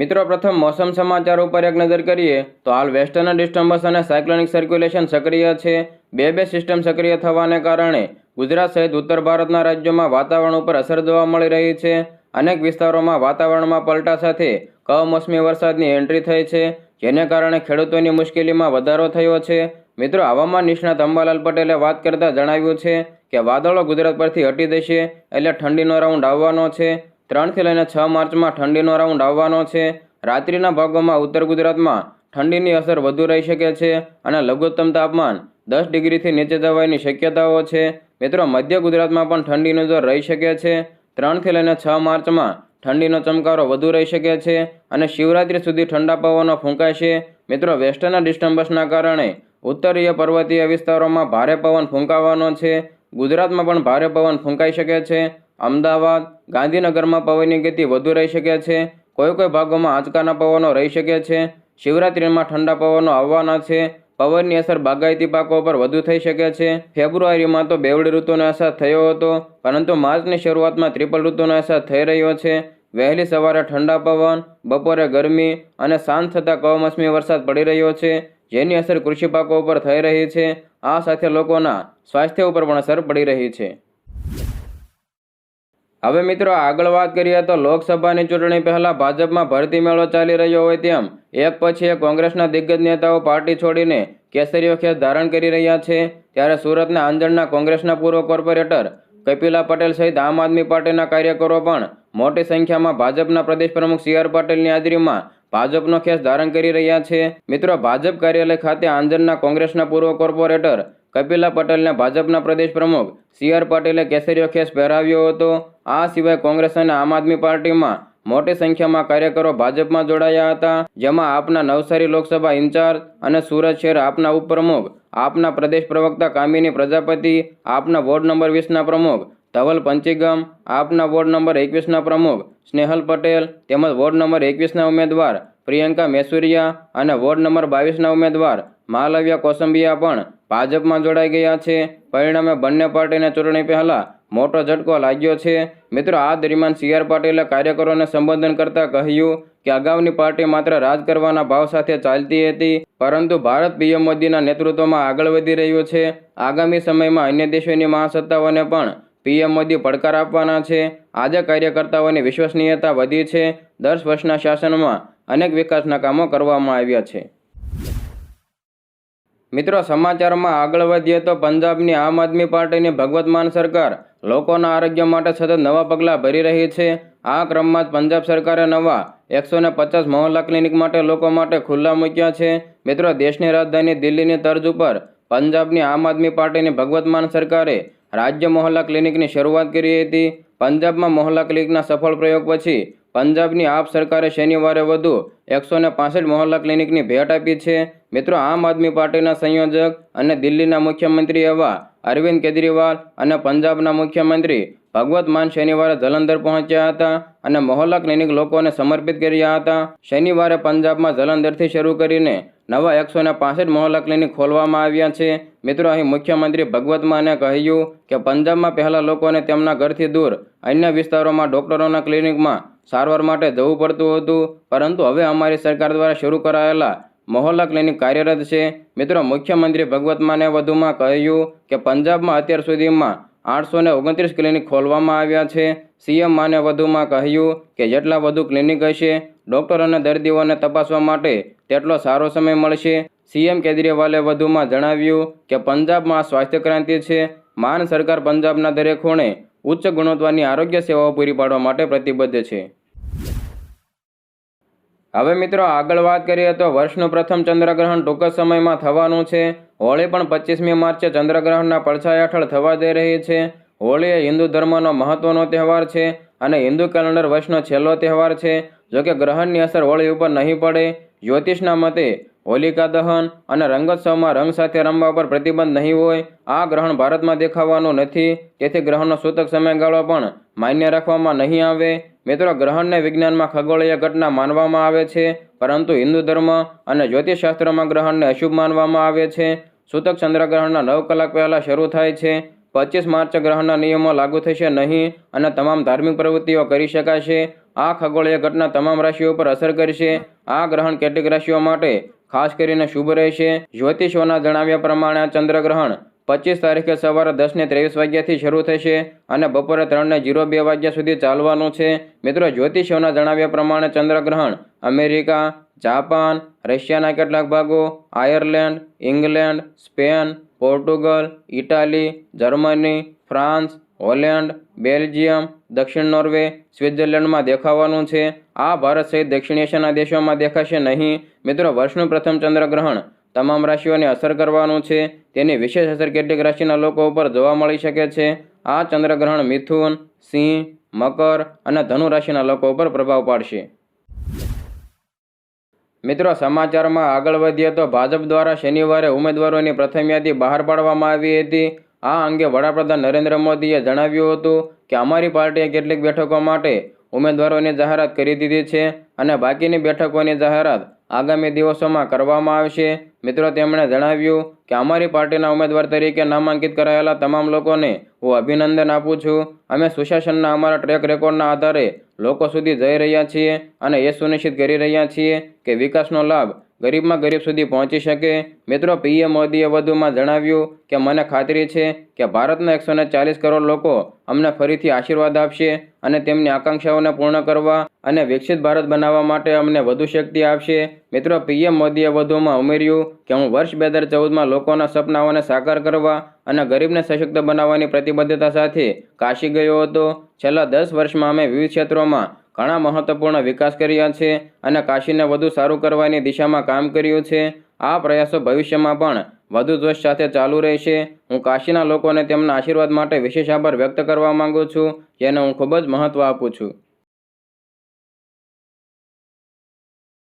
મિત્રો, પ્રથમ મોસમ સમાચાર ઉપર એક નજર કરીએ તો હાલ વેસ્ટર્ન ડિસ્ટર્બન્સ અને સાયક્લોનિક સર્ક્યુલેશન સક્રિય છે. બે બે સિસ્ટમ સક્રિય થવાને કારણે ગુજરાત સહિત ઉત્તર ભારતના રાજ્યોમાં વાતાવરણ ઉપર અસર જોવા મળી રહી છે. અનેક વિસ્તારોમાં વાતાવરણમાં પલટા સાથે કમોસમી વરસાદની એન્ટ્રી થઈ છે, જેને કારણે ખેડૂતોની મુશ્કેલીમાં વધારો થયો છે. મિત્રો, હવામાન નિષ્ણાત અંબાલાલ પટેલે વાત કરતા જણાવ્યું છે કે, વાદળો ગુજરાત પરથી હટી જશે એટલે ઠંડીનો રાઉન્ડ આવવાનો છે. ત્રણથી લઈને છ માર્ચમાં ઠંડીનો રાઉન્ડ આવવાનો છે. રાત્રિના ભાગોમાં ઉત્તર ગુજરાતમાં ઠંડીની અસર વધુ રહી શકે છે અને લઘુત્તમ તાપમાન દસ ડિગ્રીથી નીચે જવાની શક્યતાઓ છે. મિત્રો, મધ્ય ગુજરાતમાં પણ ઠંડીનો જોર રહી શકે છે. ત્રણથી લઈને છ માર્ચમાં ઠંડીનો ચમકારો વધુ રહી શકે છે અને શિવરાત્રી સુધી ઠંડા પવનો ફૂંકાશે. મિત્રો, વેસ્ટર્ન ડિસ્ટર્બન્સના કારણે ઉત્તરીય પર્વતીય વિસ્તારોમાં ભારે પવન ફૂંકાવાનો છે. ગુજરાતમાં પણ ભારે પવન ફૂંકાઈ શકે છે. અમદાવાદ, ગાંધીનગરમાં પવનની ગતિ વધુ રહી શકે છે. કોઈ કોઈ ભાગોમાં આંચકાના પવનો રહી શકે છે. શિવરાત્રિમાં ઠંડા પવનો આવવાના છે. પવનની અસર બાગાયતી પાકો પર વધુ થઈ શકે છે. ફેબ્રુઆરીમાં તો બેવડી ઋતુનો અસર થયો હતો, પરંતુ માર્ચની શરૂઆતમાં ત્રિપલ ઋતુનો અસર થઈ રહ્યો છે. વહેલી સવારે ઠંડા પવન, બપોરે ગરમી અને સાંજ થતાં કમોસમી વરસાદ પડી રહ્યો છે, જેની અસર કૃષિ પાકો ઉપર થઈ રહી છે. આ સાથે લોકોના સ્વાસ્થ્ય ઉપર પણ અસર પડી રહી છે. હવે મિત્રો આગળ વાત કરીએ તો લોકસભાની ચૂંટણી પહેલાં ભાજપમાં ભરતી મેળો ચાલી રહ્યો હોય તેમ, એક પછી એક કોંગ્રેસના દિગ્ગજ નેતાઓ પાર્ટી છોડીને કેસરીઓ ખેસ ધારણ કરી રહ્યા છે. ત્યારે સુરતના આંજણના કોંગ્રેસના પૂર્વ કોર્પોરેટર કપિલા પટેલ સહિત આમ આદમી પાર્ટીના કાર્યકરો પણ મોટી સંખ્યામાં ભાજપના પ્રદેશ પ્રમુખ સી આર પટેલની હાજરીમાં ભાજપનો ખેસ ધારણ કરી રહ્યા છે. મિત્રો ભાજપ કાર્યાલય ખાતે આંજણના કોંગ્રેસના પૂર્વ કોર્પોરેટર કપિલા પટેલને ભાજપના પ્રદેશ પ્રમુખ સી આર પટેલે કેસરીઓ ખેસ પહેરાવ્યો હતો. આ સિવાય કોંગ્રેસ અને આમ આદમી પાર્ટીમાં મોટી સંખ્યામાં કાર્યકરો ભાજપમાં જોડાયા હતા, જેમાં આપના નવસારી લોકસભા ઇન્ચાર્જ અને સુરત શહેર આપના ઉપપ્રમુખ, આપના પ્રદેશ પ્રવક્તા કામિની પ્રજાપતિ, આપના વોર્ડ નંબર વીસના પ્રમુખ, ધવલ પંચીગમ, આપના વોર્ડ નંબર એકવીસના પ્રમુખ, સ્નેહલ પટેલ, તેમજ વોર્ડ નંબર એકવીસના ઉમેદવાર, પ્રિયંકા મેસુરિયા અને વોર્ડ નંબર બાવીસના ઉમેદવાર, માલવ્યા કોસંબિયા પણ ભાજપમાં જોડાઈ ગયા છે. પરિણામે બંને પાર્ટીને ચૂંટણી પહેલા મોટો ઝટકો લાગ્યો છે. મિત્રો, આ દરમિયાન સી આર પાટીલે કાર્યકરોને સંબોધન કરતા કહ્યું કે અગાઉની પાર્ટી માત્ર રાજ કરવાના ભાવ સાથે ચાલતી હતી, પરંતુ ભારત પીએમ મોદીના નેતૃત્વમાં આગળ વધી રહ્યું છે. આગામી સમયમાં અન્ય દેશોની મહાસત્તાઓને પણ પીએમ મોદી પડકાર આપવાના છે. આજે કાર્યકર્તાઓની વિશ્વસનીયતા વધી છે. દસ વર્ષના શાસનમાં અનેક વિકાસના કામો કરવામાં આવ્યા છે. મિત્રો, સમાચારમાં આગળ વધીએ તો પંજાબની આમ આદમી પાર્ટીની ભગવત માન સરકાર લોકોના આરોગ્ય માટે સતત નવા પગલાં ભરી રહી છે. આ ક્રમમાં જ પંજાબ સરકારે નવા એકસો ને પચાસ મહોલ્લા ક્લિનિક માટે લોકો માટે ખુલ્લા મૂક્યા છે. મિત્રો, દેશની રાજધાની દિલ્હીની તર્જ ઉપર પંજાબની આમ આદમી પાર્ટીની ભગવત માન સરકારે રાજ્ય મહોલ્લા ક્લિનિકની શરૂઆત કરી હતી. પંજાબમાં મહોલ્લા ક્લિનિકના સફળ પ્રયોગ પછી પંજાબની આપ સરકારે શનિવારે વધુ એકસો ને પાસઠ મોહલ્લા ક્લિનિકની ભેટ આપી છે. મિત્રો, આમ આદમી પાર્ટીના સંયોજક અને દિલ્હીના મુખ્યમંત્રી એવા અરવિંદ કેજરીવાલ અને પંજાબના મુખ્યમંત્રી ભગવત માન શનિવારે જલંધર પહોંચ્યા હતા અને મોહલ્લા ક્લિનિક લોકોને સમર્પિત કર્યા હતા. શનિવારે પંજાબમાં જલંધરથી શરૂ કરીને નવા એકસો ને પાસઠ મોહલ્લા ક્લિનિક ખોલવામાં આવ્યા છે. મિત્રો, અહીં મુખ્યમંત્રી ભગવત માને કહ્યું કે પંજાબમાં પહેલા લોકોને તેમના ઘરથી દૂર અન્ય વિસ્તારોમાં ડોક્ટરોના ક્લિનિકમાં સારવાર માટે જવું પડતું હતું. પરંતુ હવે અમારી સરકાર દ્વારા શરૂ કરાયેલા મહોલ્લા ક્લિનિક કાર્યરત છે. મિત્રો, મુખ્યમંત્રી ભગવત માને વધુમાં કહ્યું કે પંજાબમાં અત્યાર સુધીમાં આઠસો ને ઓગણત્રીસ ક્લિનિક ખોલવામાં આવ્યા છે. સીએમ માને વધુમાં કહ્યું કે જેટલા વધુ ક્લિનિક હશે, ડૉક્ટર અને દર્દીઓને તપાસવા માટે તેટલો સારો સમય મળશે. સીએમ કેજરીવાલે વધુમાં જણાવ્યું કે પંજાબમાં સ્વાસ્થ્ય ક્રાંતિ છે. માન સરકાર પંજાબના દરેક ખૂણે ઉચ્ચ ગુણવત્તાની આરોગ્ય સેવાઓ પૂરી પાડવા માટે પ્રતિબદ્ધ છે. હવે મિત્રો આગળ વાત કરીએ તો વર્ષનું પ્રથમ ચંદ્રગ્રહણ ટૂંક સમયમાં થવાનું છે. હોળી પણ પચીસમી માર્ચે ચંદ્રગ્રહણના પડછાયા હેઠળ થવા જઈ રહી છે. હોળી એ હિન્દુ ધર્મનો મહત્વનો તહેવાર છે અને હિન્દુ કેલેન્ડર વર્ષનો છેલ્લો તહેવાર છે. જોકે ગ્રહણની અસર હોળી ઉપર નહીં પડે. જ્યોતિષના મતે હોલિકા દહન અને રંગોત્સવમાં રંગ સાથે રમવા પર પ્રતિબંધ નહીં હોય. આ ગ્રહણ ભારતમાં દેખાવાનું નથી. તેથી ગ્રહણનો સૂતક સમયગાળો પણ માન્ય રાખવામાં નહીં આવે. મિત્રો, ગ્રહણને વિજ્ઞાનમાં ખગોળીય ઘટના માનવામાં આવે છે, પરંતુ હિન્દુ ધર્મ અને જ્યોતિષશાસ્ત્રમાં ગ્રહણને અશુભ માનવામાં આવે છે. સૂતક ચંદ્રગ્રહણના નવ કલાક પહેલાં શરૂ થાય છે. પચીસ માર્ચ ગ્રહણના નિયમો લાગુ થશે નહીં અને તમામ ધાર્મિક પ્રવૃત્તિઓ કરી શકાશે. આ ખગોળીય ઘટના તમામ રાશિઓ પર અસર કરશે. આ ગ્રહણ કેટલીક રાશિઓ માટે ખાસ કરીને શુભ રહેશે. જ્યોતિષોના જણાવ્યા પ્રમાણે ચંદ્રગ્રહણ પચીસ તારીખે સવારે દસને ત્રેવીસ વાગ્યાથી શરૂ થશે અને બપોરે ત્રણને જીરો બે વાગ્યા સુધી ચાલવાનું છે. મિત્રો જ્યોતિષોના જણાવ્યા પ્રમાણે ચંદ્રગ્રહણ અમેરિકા, જાપાન, રશિયાના કેટલાક ભાગો, Ireland, England, Spain, Portugal, Italy, Germany, France, Holland, Belgium, દક્ષિણ નોર્વે, સ્વિટ્ઝરલેન્ડમાં દેખાવાનું છે. આ ભારત સહિત દક્ષિણ એશિયાના દેશોમાં દેખાશે નહીં. મિત્રો, વર્ષનું પ્રથમ ચંદ્રગ્રહણ તમામ રાશિઓને અસર કરવાનું છે. તેની વિશેષ અસર કેટલીક રાશિના લોકો ઉપર જોવા મળી શકે છે. આ ચંદ્રગ્રહણ મિથુન, સિંહ, મકર અને ધનુ રાશિના લોકો ઉપર પ્રભાવ પાડશે. મિત્રો, સમાચારમાં આગળ વધીએ તો ભાજપ દ્વારા શનિવારે ઉમેદવારોની પ્રથમ યાદી બહાર પાડવામાં આવી હતી. આ અંગે વડાપ્રધાન નરેન્દ્ર મોદીએ જણાવ્યું હતું કે, અમારી પાર્ટીએ કેટલીક બેઠકો માટે ઉમેદવારોની જાહેરાત કરી દીધી છે અને બાકીની બેઠકોની જાહેરાત આગામી દિવસોમાં કરવામાં આવશે. મિત્રો, તેમણે જણાવ્યું કે અમારી પાર્ટીના ઉમેદવાર તરીકે નામાંકિત કરાયેલા તમામ લોકોને હું અભિનંદન આપું છું. અમે સુશાસનના અમારા ટ્રેક રેકોર્ડના આધારે લોકો સુધી જઈ રહ્યા છીએ અને એ સુનિશ્ચિત કરી રહ્યા છીએ કે વિકાસનો લાભ ગરીબમાં ગરીબ સુધી પહોંચી શકે. મિત્રો, પીએમ મોદીએ વધુમાં જણાવ્યું કે, મને ખાતરી છે કે ભારતના એકસો ચાલીસ કરોડ લોકો અમને ફરીથી આશીર્વાદ આપશે અને તેમની આકાંક્ષાઓને પૂર્ણ કરવા અને વિકસિત ભારત બનાવવા માટે અમને વધુ શક્તિ આપશે. મિત્રો, પીએમ મોદીએ વધુમાં ઉમેર્યું કે, હું વર્ષ બે હજાર ચૌદમાં લોકોના સપનાઓને સાકાર કરવા અને ગરીબને સશક્ત બનાવવાની પ્રતિબદ્ધતા સાથે કાશી ગયો હતો. છેલ્લા દસ વર્ષમાં અમે વિવિધ ક્ષેત્રોમાં ઘણા મહત્વપૂર્ણ વિકાસ કર્યા છે અને કાશીને વધુ સારું કરવાની દિશામાં કામ કર્યું છે. આ પ્રયાસો ભવિષ્યમાં પણ વધુ જોશ સાથે ચાલુ રહેશે. હું કાશીના લોકોને તેમના આશીર્વાદ માટે વિશેષ આભાર વ્યક્ત કરવા માંગુ છું, જેને હું ખૂબ જ મહત્ત્વ આપું છું.